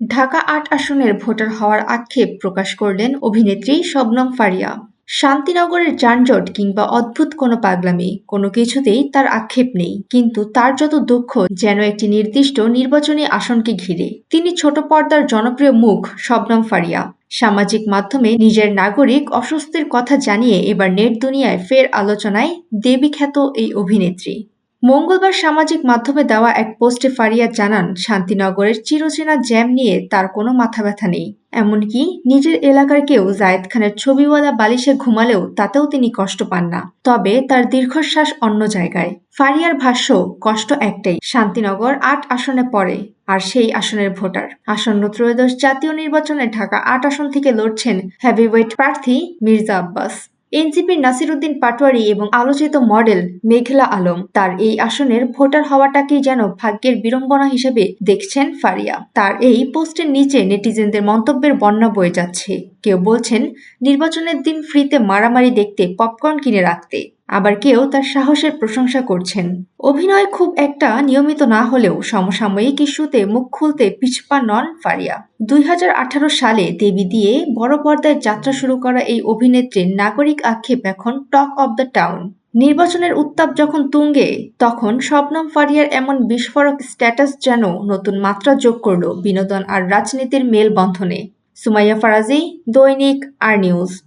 ঢাকা আট আসনের ভোটার হওয়ার আক্ষেপ প্রকাশ করলেন অভিনেত্রী শবনম ফারিয়া। শান্তিনগরের যানজট কিংবা অদ্ভুত কোনো পাগলামি, কোনো কিছুতেই তার আক্ষেপ নেই। কিন্তু তার যত দুঃখ, যেন একটি নির্দিষ্ট নির্বাচনী আসনকে ঘিরে। তিনি ছোট পর্দার জনপ্রিয় মুখ শবনম ফারিয়া। সামাজিক মাধ্যমে নিজের নাগরিক অসুস্থের কথা জানিয়ে এবার নেট দুনিয়ায় ফের আলোচনায় দেবী খ্যাত এই অভিনেত্রী। মঙ্গলবার সামাজিক মাধ্যমে দেওয়া এক পোস্টে ফারিয়া জানান, শান্তিনগরের চিরচেনা জ্যাম নিয়ে তার কোনো মাথা ব্যথা নেই। এমনকি নিজের এলাকার কেউ জায়েদ খানের ছবিওয়ালা বালিশে ঘুমালেও তাতেও তিনি কষ্ট পান না। তবে তার দীর্ঘশ্বাস অন্য জায়গায়। ফারিয়ার ভাষ্য, কষ্ট একটাই, শান্তিনগর আট আসনে পড়ে, আর সেই আসনের ভোটার। আসন্ন ত্রয়োদশ জাতীয় নির্বাচনে ঢাকা আট আসন থেকে লড়ছেন হেভিওয়েট প্রার্থী মির্জা আব্বাস। এনসিপির নাসিরুদ্দিন পাটোয়ারি এবং আলোচিত মডেল মেঘলা আলম। তার এই আসনের ভোটার হওয়াটাকেই যেন ভাগ্যের বিড়ম্বনা হিসেবে দেখছেন ফারিয়া। তার এই পোস্টের নিচে নেটিজেনদের মন্তব্যের বন্যা বয়ে যাচ্ছে। কেউ বলছেন, নির্বাচনের দিন ফ্রিতে মারামারি দেখতে পপকর্ন কিনে রাখতে। আবার কেউ তার সাহসের প্রশংসা করছেন। অভিনয় খুব একটা নিয়মিত না হলেও সমসাময়িক ইস্যুতে মুখ খুলতে পিছপা নন ফারিয়া। দুই হাজার আঠারো সালে দেবী দিয়ে বড় পর্দায় যাত্রা শুরু করা এই অভিনেত্রীর নাগরিক আক্ষেপ এখন টক অব দ্য টাউন। নির্বাচনের উত্তাপ যখন তুঙ্গে, তখন শবনম ফারিয়ার এমন বিস্ফোরক স্ট্যাটাস যেন নতুন মাত্রা যোগ করল বিনোদন আর রাজনীতির মেলবন্ধনে। সুমাইয়া ফারাজি, দৈনিক আর নিউজ।